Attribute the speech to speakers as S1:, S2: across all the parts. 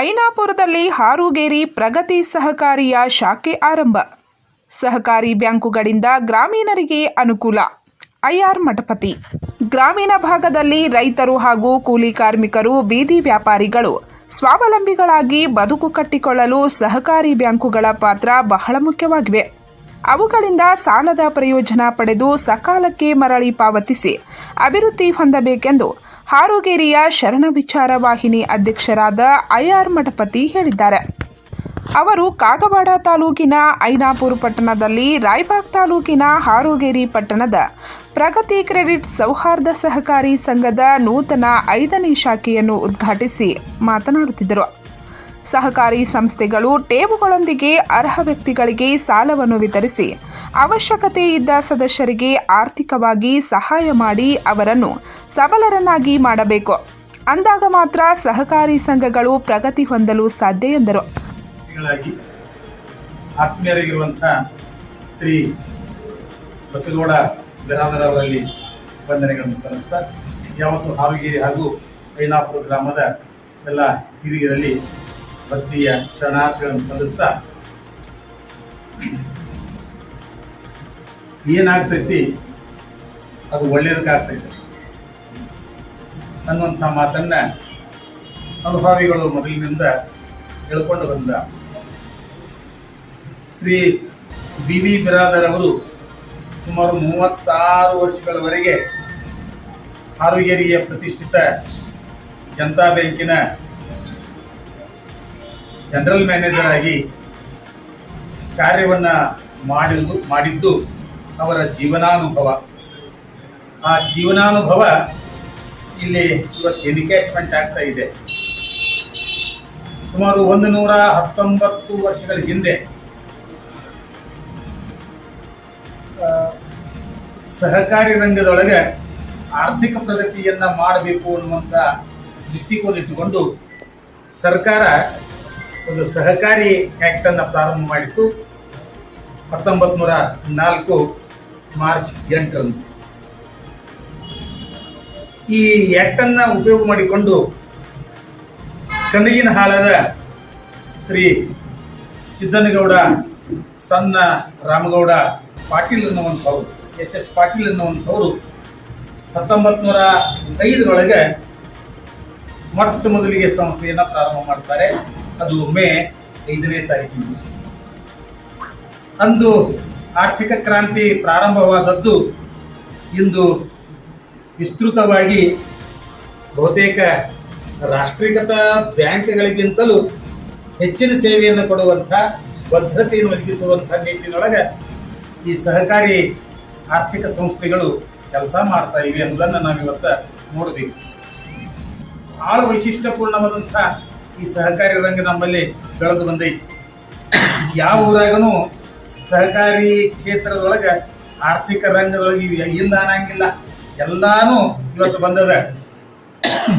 S1: ಐನಾಪುರದಲ್ಲಿ ಹಾರುಗೇರಿ ಪ್ರಗತಿ ಸಹಕಾರಿಯ ಶಾಖೆ ಆರಂಭ. ಸಹಕಾರಿ ಬ್ಯಾಂಕುಗಳಿಂದ ಗ್ರಾಮೀಣರಿಗೆ ಅನುಕೂಲ. I R Mathapati. ಗ್ರಾಮೀಣ ಭಾಗದಲ್ಲಿ ರೈತರು ಹಾಗೂ ಕೂಲಿ ಕಾರ್ಮಿಕರು, ಬೀದಿ ವ್ಯಾಪಾರಿಗಳು ಸ್ವಾವಲಂಬಿಗಳಾಗಿ ಬದುಕು ಕಟ್ಟಿಕೊಳ್ಳಲು ಸಹಕಾರಿ ಬ್ಯಾಂಕುಗಳ ಪಾತ್ರ ಬಹಳ ಮುಖ್ಯವಾಗಿವೆ. ಅವುಗಳಿಂದ ಸಾಲದ ಪ್ರಯೋಜನ ಪಡೆದು ಸಕಾಲಕ್ಕೆ ಮರಳಿ ಪಾವತಿಸಿ ಅಭಿವೃದ್ಧಿ ಹೊಂದಬೇಕೆಂದು ಹಾರೋಗೇರಿಯ ಶರಣ ವಿಚಾರ ವಾಹಿನಿ ಅಧ್ಯಕ್ಷರಾದ ಐಆರ್ ಮಠಪತಿ ಹೇಳಿದ್ದಾರೆ. ಅವರು ಕಾಗವಾಡ ತಾಲೂಕಿನ ಐನಾಪುರ ಪಟ್ಟಣದಲ್ಲಿ ರಾಯಬಾಗ್ ತಾಲೂಕಿನ ಹಾರೋಗೇರಿ ಪಟ್ಟಣದ ಪ್ರಗತಿ ಕ್ರೆಡಿಟ್ ಸೌಹಾರ್ದ ಸಹಕಾರಿ ಸಂಘದ ನೂತನ ಐದನೇ ಶಾಖೆಯನ್ನು ಉದ್ಘಾಟಿಸಿ ಮಾತನಾಡುತ್ತಿದ್ದರು. ಸಹಕಾರಿ ಸಂಸ್ಥೆಗಳು ಟೇಬುಗಳೊಂದಿಗೆ ಅರ್ಹ ವ್ಯಕ್ತಿಗಳಿಗೆ ಸಾಲವನ್ನು ವಿತರಿಸಿ ಅವಶ್ಯಕತೆ ಇದ್ದ ಸದಸ್ಯರಿಗೆ ಆರ್ಥಿಕವಾಗಿ ಸಹಾಯ ಮಾಡಿ ಅವರನ್ನು ಸಬಲರನ್ನಾಗಿ ಮಾಡಬೇಕು. ಅಂದಾಗ ಮಾತ್ರ ಸಹಕಾರಿ ಸಂಘಗಳು ಪ್ರಗತಿ ಹೊಂದಲು ಸಾಧ್ಯ ಎಂದರು.
S2: ಆತ್ಮೀಯರಾಗಿರುವಂತಹ ಶ್ರೀ ಬಸಗೌಡ ಬಿರಾದರ್ ಅವರಲ್ಲಿ ವಂದನೆಗಳನ್ನು ಸಲ್ಲಿಸ್ತಾ, ಯಾವತ್ತು ಹಾವಿಗೇರಿ ಹಾಗೂ ಐನಾಪುರ ಗ್ರಾಮದ ಎಲ್ಲ ಹಿರಿಯರಲ್ಲಿ ಭಕ್ತಿಯ ಶರಣಾರ್ಥಿಗಳನ್ನು ಸಲ್ಲಿಸ್ತಾ ಏನಾಗ್ತೈತಿ? ಅದು ಒಳ್ಳೆಯದಕ್ಕಾಗ್ತೈತೆ ಅನ್ನುವಂಥ ಮಾತನ್ನ ಅನುಭಾವಿಗಳು ಮೊದಲಿನಿಂದ ಹೇಳ್ಕೊಂಡು ಬಂದ. ಶ್ರೀ ಬಿ ವಿ ಬಿರಾದರ್ ಅವರು ಸುಮಾರು ಮೂವತ್ತಾರು ವರ್ಷಗಳವರೆಗೆ ಹಾರುಗೇರಿಯ ಪ್ರತಿಷ್ಠಿತ ಜನತಾ ಬ್ಯಾಂಕಿನ ಜನರಲ್ ಮ್ಯಾನೇಜರ್ ಆಗಿ ಕಾರ್ಯವನ್ನ ಮಾಡಿದ್ದು ಮಾಡಿದ್ದು ಅವರ ಜೀವನಾನುಭವ. ಆ ಜೀವನಾನುಭವ ಇಲ್ಲಿ ಇವತ್ತು ಎನ್ಕೇಜ್ಮೆಂಟ್ ಆಗ್ತಾ ಇದೆ. ಸುಮಾರು ಒಂದು ನೂರ ಹತ್ತೊಂಬತ್ತು ವರ್ಷಗಳ ಹಿಂದೆ ಸಹಕಾರಿ ರಂಗದೊಳಗೆ ಆರ್ಥಿಕ ಪ್ರಗತಿಯನ್ನ ಮಾಡಬೇಕು ಅನ್ನುವಂಥ ದೃಷ್ಟಿಕೋನ ಇಟ್ಟುಕೊಂಡು ಸರ್ಕಾರ ಒಂದು ಸಹಕಾರಿ ಆಕ್ಟ್ ಅನ್ನ ಪ್ರಾರಂಭ ಮಾಡಿತ್ತು. ಹತ್ತೊಂಬತ್ತು ನೂರ ನಾಲ್ಕು ಮಾರ್ಚ್ ಎಂಟರಂದು. ಈ ಆಕ್ಟ್ ಅನ್ನ ಉಪಯೋಗ ಮಾಡಿಕೊಂಡು ಕನಗಿನ ಹಾಳದ ಶ್ರೀ ಸಿದ್ದನಗೌಡ, ಸಣ್ಣ ರಾಮಗೌಡ ಪಾಟೀಲ್ ಅನ್ನುವಂಥವ್ರು, ಎಸ್ ಎಸ್ ಪಾಟೀಲ್ ಅನ್ನುವಂಥವ್ರು ಹತ್ತೊಂಬತ್ತು ನೂರ ಐದರೊಳಗೆ ಮೊಟ್ಟ ಮೊದಲಿಗೆ ಸಂಸ್ಥೆಯನ್ನು ಪ್ರಾರಂಭ ಮಾಡ್ತಾರೆ. ಅದು ಮೇ ಐದನೇ ತಾರೀಕಿನ ಅಂದು ಆರ್ಥಿಕ ಕ್ರಾಂತಿ ಪ್ರಾರಂಭವಾದದ್ದು ಇಂದು ವಿಸ್ತೃತವಾಗಿ ಬಹುತೇಕ ರಾಷ್ಟ್ರೀಕೃತ ಬ್ಯಾಂಕ್ಗಳಿಗಿಂತಲೂ ಹೆಚ್ಚಿನ ಸೇವೆಯನ್ನು ಕೊಡುವಂಥ, ಭದ್ರತೆಯನ್ನು ಒದಗಿಸುವಂಥ ನಿಟ್ಟಿನೊಳಗೆ ಈ ಸಹಕಾರಿ ಆರ್ಥಿಕ ಸಂಸ್ಥೆಗಳು ಕೆಲಸ ಮಾಡ್ತಾ ಇವೆ ಅನ್ನೋದನ್ನು ನಾವಿವತ್ತು ನೋಡಬೇಕು. ಬಹಳ ವೈಶಿಷ್ಟ್ಯಪೂರ್ಣವಾದಂಥ ಈ ಸಹಕಾರಿ ರಂಗ ನಮ್ಮಲ್ಲಿ ಬೆಳೆದು ಬಂದೈತಿ. ಯಾವ ಊರಾಗನು ಸಹಕಾರಿ ಕ್ಷೇತ್ರದೊಳಗೆ ಆರ್ಥಿಕ ರಂಗದೊಳಗೆ ಇಲ್ಲ ಅನ್ನಂಗಿಲ್ಲ ಎಲ್ಲಾನು ಇವತ್ತು ಬಂದದ.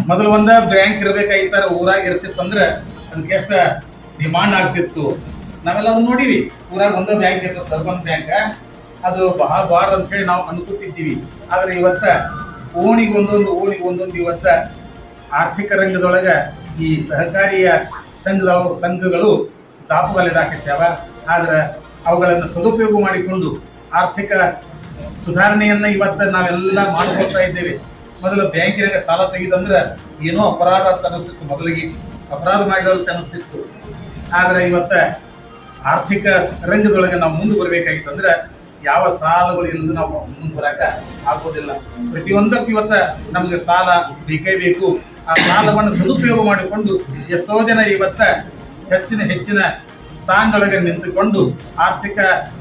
S2: ಮೊದಲು ಒಂದ ಬ್ಯಾಂಕ್ ಇರ್ಬೇಕಾಗಿತ್ತಾರ, ಊರಾಗ ಇರ್ತಿತ್ತು ಅಂದ್ರೆ ಅದಕ್ಕೆ ಎಷ್ಟ ಡಿಮಾಂಡ್ ಆಗ್ತಿತ್ತು. ನಾವೆಲ್ಲ ಅದನ್ನ ನೋಡಿವಿ. ಊರಾಗ ಒಂದ ಬ್ಯಾಂಕ್ ಇರ್ತದೆ ಅರ್ಬನ್ ಬ್ಯಾಂಕ್ ಅದು ಬಹಳ ಬಾರ್ದ ಅಂತ ಹೇಳಿ ನಾವು ಅನ್ಕೋತಿದ್ದೀವಿ. ಆದ್ರೆ ಇವತ್ತ ಓಣಿಗೆ ಒಂದೊಂದು ಓಣಿಗೆ ಒಂದೊಂದು ಇವತ್ತ ಆರ್ಥಿಕ ರಂಗದೊಳಗ ಈ ಸಹಕಾರಿಯ ಸಂಘದ ಸಂಘಗಳು ದಾಪುಗಾಲಿಡಾಕತ್ಯಾವ ಆದ್ರೆ ಅವುಗಳನ್ನು ಸದುಪಯೋಗ ಮಾಡಿಕೊಂಡು ಆರ್ಥಿಕ ಸುಧಾರಣೆಯನ್ನ ಇವತ್ತು ನಾವೆಲ್ಲ ಮಾಡ್ಕೊಳ್ತಾ ಇದ್ದೇವೆ. ಮೊದಲು ಬ್ಯಾಂಕಿನಾಗ ಸಾಲ ತೆಗೆದಂದ್ರೆ ಏನೋ ಅಪರಾಧ ಅಂತ ಅನಿಸ್ತಿತ್ತು ಮೊದಲಿಗೆ. ಅಪರಾಧ ಮಾಡಿದವ್ರು ಅನಿಸ್ತಿತ್ತು. ಆದ್ರೆ ಇವತ್ತ ಆರ್ಥಿಕ ರಂಗದೊಳಗೆ ನಾವು ಮುಂದೆ ಬರಬೇಕಾಗಿತ್ತಂದ್ರೆ ಯಾವ ಸಾಲಗಳು ಇಲ್ಲದೆ ನಾವು ಮುಂದೆ ಬರಕ ಆಗೋದಿಲ್ಲ. ಪ್ರತಿಯೊಂದಕ್ಕೂ ಇವತ್ತ ನಮಗೆ ಸಾಲ ಬೇಕೇ ಬೇಕು. ಆ ಸಾಲವನ್ನು ಸದುಪಯೋಗ ಮಾಡಿಕೊಂಡು ಎಷ್ಟೋ ಜನ ಇವತ್ತ ಹೆಚ್ಚಿನ ಹೆಚ್ಚಿನ ಸ್ಥಾನದೊಳಗೆ ನಿಂತುಕೊಂಡು ಆರ್ಥಿಕ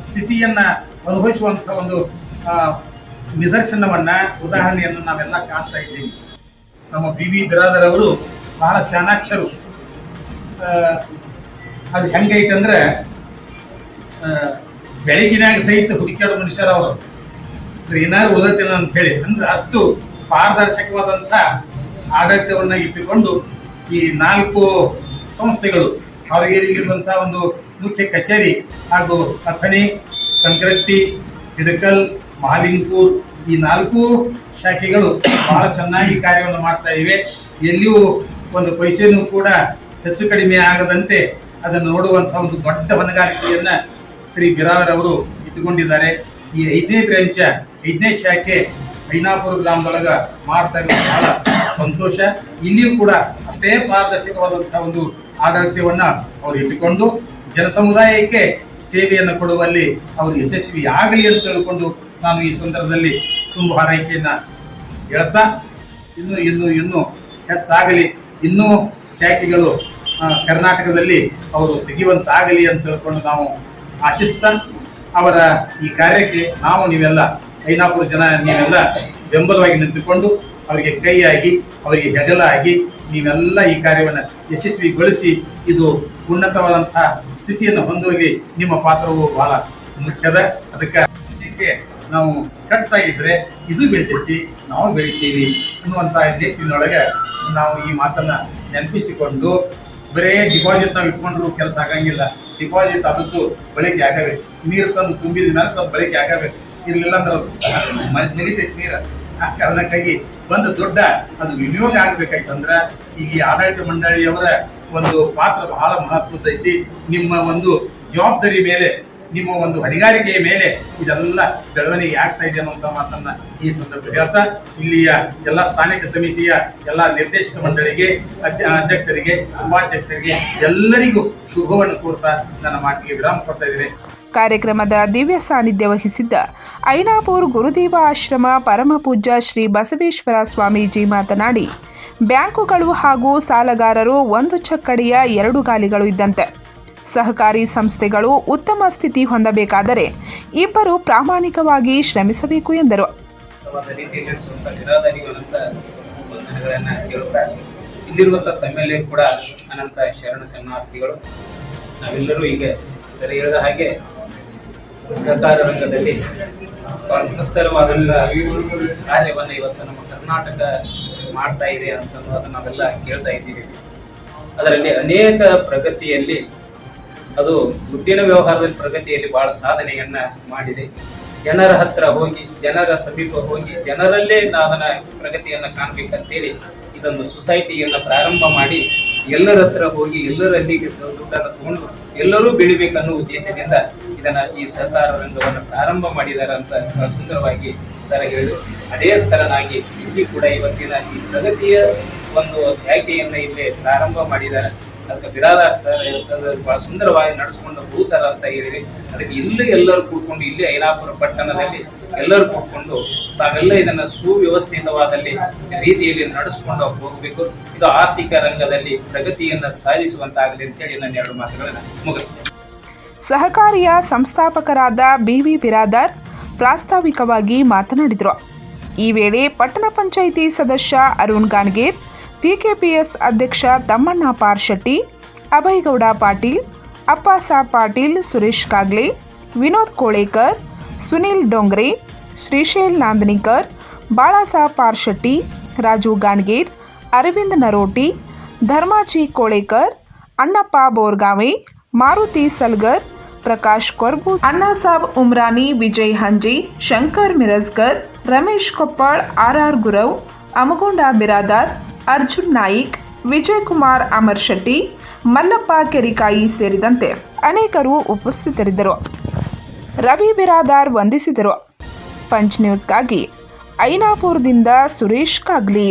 S2: ಸ್ಥಿತಿಯನ್ನ ಅನುಭವಿಸುವಂಥ ಒಂದು ನಿದರ್ಶನವನ್ನು, ಉದಾಹರಣೆಯನ್ನು ನಾವೆಲ್ಲ ಕಾಣ್ತಾ ಇದ್ದೀವಿ. ನಮ್ಮ ಬಿ ಬಿ ಬಿರಾದರ್ ಅವರು ಬಹಳ ಚಾಣಾಕ್ಷರು. ಅದು ಹೆಂಗೈತಂದ್ರೆ ಬೆಳಗಿನಾಗ ಸಹಿತ ಹುಡುಕಾಡೋ ಮನುಷ್ಯರ ಅವರು. ಏನಾದ್ರು ಅಂತ ಹೇಳಿ ಅಂದ್ರೆ ಅಷ್ಟು ಪಾರದರ್ಶಕವಾದಂಥ ಆಡಳಿತವನ್ನು ಇಟ್ಟುಕೊಂಡು ಈ ನಾಲ್ಕು ಸಂಸ್ಥೆಗಳು ಹಾವೇರಿಯಲ್ಲಿರುವಂತಹ ಒಂದು ಮುಖ್ಯ ಕಚೇರಿ ಹಾಗೂ ಅಥಣಿ, ಸಂಕ್ರಟ್ಟಿ, ಹಿಡಕಲ್, ಮಹಾಲಿಂಗಪುರ್ ಈ ನಾಲ್ಕು ಶಾಖೆಗಳು ಬಹಳ ಚೆನ್ನಾಗಿ ಕಾರ್ಯವನ್ನು ಮಾಡ್ತಾ ಇವೆ. ಎಲ್ಲಿಯೂ ಒಂದು ಪೈಸೆಯೂ ಕೂಡ ಹೆಚ್ಚು ಕಡಿಮೆ ಆಗದಂತೆ ಅದನ್ನು ನೋಡುವಂತಹ ಒಂದು ದೊಡ್ಡ ಹೊಣೆಗಾರಿಕೆಯನ್ನ ಶ್ರೀ ಬಿರಾದರ್ ಅವರು ಇಟ್ಟುಕೊಂಡಿದ್ದಾರೆ. ಈ ಐದನೇ ಬ್ರಾಂಚ, ಐದನೇ ಶಾಖೆ ಐನಾಪುರ ಗ್ರಾಮದೊಳಗ ಮಾಡ್ತಾ ಇರೋದು ಬಹಳ ಸಂತೋಷ. ಇಲ್ಲಿಯೂ ಕೂಡ ಅಷ್ಟೇ ಪಾರದರ್ಶಕವಾದಂತಹ ಒಂದು ಆಡಳಿತವನ್ನ ಅವರು ಇಟ್ಟುಕೊಂಡು ಜನಸಮುದಾಯಕ್ಕೆ ಸೇವೆಯನ್ನು ಕೊಡುವಲ್ಲಿ ಅವರು ಯಶಸ್ವಿ ಆಗಲಿ ಅಂತ ತಿಳ್ಕೊಂಡು ನಾನು ಈ ಸಂದರ್ಭದಲ್ಲಿ ತುಂಬ ಹಾರೈಕೆಯನ್ನ ಹೇಳ್ತಾ, ಇನ್ನು ಇನ್ನು ಇನ್ನು ಹೆಚ್ಚಾಗಲಿ. ಇನ್ನೂ ಶಾಖೆಗಳು ಕರ್ನಾಟಕದಲ್ಲಿ ಅವರು ತೆಗೆಯುವಂತಾಗಲಿ ಅಂತ ತಿಳ್ಕೊಂಡು ನಾವು ಆಶಿಸ್ತಾ, ಅವರ ಈ ಕಾರ್ಯಕ್ಕೆ ನಾವು ನೀವೆಲ್ಲ, ಐನಾಪುರ ಜನ ನೀವೆಲ್ಲ ಬೆಂಬಲವಾಗಿ ನಿಂತುಕೊಂಡು, ಅವರಿಗೆ ಕೈಯಾಗಿ, ಅವರಿಗೆ ಹೆಗಲಾಗಿ ನೀವೆಲ್ಲ ಈ ಕಾರ್ಯವನ್ನು ಯಶಸ್ವಿಗೊಳಿಸಿ ಇದು ಉನ್ನತವಾದಂತಹ ಸ್ಥಿತಿಯನ್ನು ಹೊಂದೋಗಿ ನಿಮ್ಮ ಪಾತ್ರವು ಬಹಳ ಮುಖ್ಯದ. ಅದಕ್ಕೆ ನಾವು ಕಟ್ತಾ ಇದ್ರೆ ಇದು ಬೆಳಿತೈತಿ ನಾವು ಬೆಳಿತೀವಿ ಅನ್ನುವಂತ ನಿಟ್ಟಿನೊಳಗೆ ನಾವು ಈ ಮಾತನ್ನ ನೆನಪಿಸಿಕೊಂಡು ಬರೇ ಡಿಪಾಸಿಟ್ ನಾವು ಇಟ್ಕೊಂಡ್ರು ಕೆಲಸ ಆಗಂಗಿಲ್ಲ. ಡಿಪಾಸಿಟ್ ಅದದ್ದು ಬಳಕೆ ಆಗಬೇಕು. ನೀರು ತಂದು ತುಂಬಿದ ಮೇಲೆ ತಂದು ಬಳಕೆ ಆಗಬೇಕು. ಇರ್ಲಿಲ್ಲ ಅಂದ್ರೆ ಅದು ನಡೀತೈತಿ ನೀರ. ಆ ಕಾರಣಕ್ಕಾಗಿ ಒಂದು ದೊಡ್ಡ ಅದು ವಿನಿಯೋಗ ಆಗ್ಬೇಕಾಯ್ತಂದ್ರ ಈಗ ಆಡಳಿತ ಮಂಡಳಿಯವರ ಒಂದು ಪಾತ್ರ ಬಹಳ ಮಹತ್ವದೈತಿ ನಿಮ್ಮ ಒಂದು ಜವಾಬ್ದಾರಿ ಮೇಲೆ, ನಿಮ್ಮ ಒಂದು ಹೊಣೆಗಾರಿಕೆಯ ಮೇಲೆ ಇದೆಲ್ಲ ಬೆಳವಣಿಗೆ ಆಗ್ತಾ ಇದೆ ಅನ್ನುವಂತ ಮಾತನ್ನ ಈ ಸಂದರ್ಭದಲ್ಲಿ ಹೇಳ್ತಾ, ಇಲ್ಲಿಯ ಎಲ್ಲ ಸ್ಥಾನಿಕ ಸಮಿತಿಯ ಎಲ್ಲ ನಿರ್ದೇಶಕ ಮಂಡಳಿಗೆ, ಅಧ್ಯ- ಅಧ್ಯಕ್ಷರಿಗೆ ಉಪಾಧ್ಯಕ್ಷರಿಗೆ ಎಲ್ಲರಿಗೂ ಶುಭವನ್ನು ಕೋರ್ತಾ ನನ್ನ ಮಾತಿಗೆ ವಿರಾಮ ಕೊಡ್ತಾ ಇದ್ದೇನೆ.
S1: ಕಾರ್ಯಕ್ರಮದ ದಿವ್ಯ ಸಾನ್ನಿಧ್ಯ ವಹಿಸಿದ್ದ ಐನಾಪುರ್ ಗುರುದೇವ ಆಶ್ರಮ ಪರಮಪೂಜ್ಯ ಶ್ರೀ ಬಸವೇಶ್ವರ ಸ್ವಾಮೀಜಿ ಮಾತನಾಡಿ, ಬ್ಯಾಂಕುಗಳು ಹಾಗೂ ಸಾಲಗಾರರು ಒಂದು ಚಕ್ಕಡಿಯ ಎರಡು ಗಾಲಿಗಳು ಇದ್ದಂತೆ. ಸಹಕಾರಿ ಸಂಸ್ಥೆಗಳು ಉತ್ತಮ ಸ್ಥಿತಿ ಹೊಂದಬೇಕಾದರೆ ಇಬ್ಬರು ಪ್ರಾಮಾಣಿಕವಾಗಿ ಶ್ರಮಿಸಬೇಕು ಎಂದರು.
S3: ಇಲ್ಲಿರುವಂಥ ಕೂಡ ಅನಂತ ಶರಣ ಶರಣಾರ್ಥಿಗಳು. ನಾವೆಲ್ಲರೂ ಈಗ ಸರಿ ಹೇಳಿದ ಹಾಗೆ ಸಹಕಾರ ರಂಗದಲ್ಲಿ ಬಹಳ ಕಾರ್ಯವನ್ನು ಇವತ್ತು ನಮ್ಮ ಕರ್ನಾಟಕ ಮಾಡ್ತಾ ಇದೆ ಅಂತ ನಾವೆಲ್ಲ ಕೇಳ್ತಾ ಇದ್ದೀವಿ. ಅದರಲ್ಲಿ ಅನೇಕ ಪ್ರಗತಿಯಲ್ಲಿ ಅದು ದುಡ್ಡಿನ ವ್ಯವಹಾರದಲ್ಲಿ ಪ್ರಗತಿಯಲ್ಲಿ ಬಹಳ ಸಾಧನೆಯನ್ನ ಮಾಡಿದೆ. ಜನರ ಹತ್ರ ಹೋಗಿ, ಜನರ ಸಮೀಪ ಹೋಗಿ, ಜನರಲ್ಲೇ ಅದನ್ನ ಪ್ರಗತಿಯನ್ನ ಕಾಣಬೇಕಂತೇಳಿ ಇದೊಂದು ಸೊಸೈಟಿಯನ್ನು ಪ್ರಾರಂಭ ಮಾಡಿ ಎಲ್ಲರ ಹತ್ರ ಹೋಗಿ ಎಲ್ಲರಲ್ಲಿ ದುಡ್ಡನ್ನು ತಗೊಂಡು ಎಲ್ಲರೂ ಬೆಳಿಬೇಕನ್ನೋ ಉದ್ದೇಶದಿಂದ ಇದನ್ನ ಈ ಸಹಕಾರ ರಂಗವನ್ನು ಪ್ರಾರಂಭ ಮಾಡಿದ್ದಾರೆ ಅಂತ ಸುಂದರವಾಗಿ ಸರ್ ಹೇಳಿದ್ರು ಅದೇ ತರನಾಗಿ ಇಲ್ಲಿ ಕೂಡ ಇವತ್ತಿನ ಈ ಪ್ರಗತಿಯ ಒಂದು ಶಾಖೆಯನ್ನ ಇಲ್ಲಿ ಪ್ರಾರಂಭ ಮಾಡಿದ್ದಾರೆ ಅದಕ್ಕೆ ಬಿರಾದಾರ್ ಸರ್ ಬಹಳ ಸುಂದರವಾಗಿ ನಡೆಸ್ಕೊಂಡು ಹೋಗ್ತಾರ ಅಂತ ಹೇಳಿದ್ವಿ ಅದಕ್ಕೆ ಇಲ್ಲಿ ಎಲ್ಲರೂ ಕೂತ್ಕೊಂಡು ಇಲ್ಲಿ ಐನಾಪುರ ಪಟ್ಟಣದಲ್ಲಿ ಎಲ್ಲರೂ ಕೂತ್ಕೊಂಡು ತಾವೆಲ್ಲ ಇದನ್ನ ಸುವ್ಯವಸ್ಥಿತವಾದಲ್ಲಿ ರೀತಿಯಲ್ಲಿ ನಡೆಸ್ಕೊಂಡು ಹೋಗಬೇಕು. ಇದು ಆರ್ಥಿಕ ರಂಗದಲ್ಲಿ ಪ್ರಗತಿಯನ್ನ ಸಾಧಿಸುವಂತಾಗಲಿ ಅಂತೇಳಿ ನನ್ನ ಎರಡು ಮಾತುಗಳನ್ನ ಮುಗಿಸ್ತೇನೆ.
S1: ಸಹಕಾರಿಯ ಸಂಸ್ಥಾಪಕರಾದ ಬಿವಿ ಬಿರಾದಾರ್ ಪ್ರಾಸ್ತಾವಿಕವಾಗಿ ಮಾತನಾಡಿದರು. ಈ ವೇಳೆ ಪಟ್ಟಣ ಪಂಚಾಯಿತಿ ಸದಸ್ಯ ಅರುಣ್ ಗಾನ್ಗೇರ್ ಪಿಕೆಪಿಎಸ್ ಅಧ್ಯಕ್ಷ ತಮ್ಮಣ್ಣ ಪಾರ್ಶೆಟ್ಟಿ ಅಭಯಗೌಡ ಪಾಟೀಲ್ ಅಪ್ಪಾಸಾಬ್ ಪಾಟೀಲ್ ಸುರೇಶ್ ಕಾಗ್ಲೆ, ವಿನೋದ್ ಕೋಳೇಕರ್ ಸುನಿಲ್ ಡೊಂಗ್ರೆ, ಶ್ರೀಶೈಲ್ ನಾಂದನಿಕರ್ ಬಾಳಾಸಾಬ್ ಪಾರ್ಶೆಟ್ಟಿ, ರಾಜು ಗಾನ್ಗೇರ್ ಅರವಿಂದ್ ನರೋಟಿ, ಧರ್ಮಾಜಿ ಕೋಳೇಕರ್, ಅಣ್ಣಪ್ಪ ಬೋರ್ಗಾವೆ, ಮಾರುತಿ ಸಲ್ಗರ್, ಪ್ರಕಾಶ್ ಕೊರ್ಬು, ಅಣ್ಣಾಸಾಬ್ ಉಮ್ರಾನಿ, ವಿಜಯ್ ಹಂಜಿ, ಶಂಕರ್ ಮಿರಜ್ಕರ್ ರಮೇಶ್ ಕೊಪ್ಪಳ್, ಆರ್ ಆರ್ ಗುರವ್, ಅಮಗೊಂಡ ಬಿರಾದಾರ್, ಅರ್ಜುನ್ ನಾಯಿಕ್, ವಿಜಯ್ ಕುಮಾರ್ ಅಮರ್ ಶೆಟ್ಟಿ, ಮಲ್ಲಪ್ಪ ಕೆರಿಕಾಯಿ ಸೇರಿದಂತೆ ಅನೇಕರು ಉಪಸ್ಥಿತರಿದ್ದರು. ರವಿ ಬಿರಾದಾರ್ ವಂದಿಸಿದರು. ಪಂಚ್ ನ್ಯೂಸ್ಗಾಗಿ ಐನಾಪುರದಿಂದ ಸುರೇಶ್ ಕಾಗ್ಲಿ.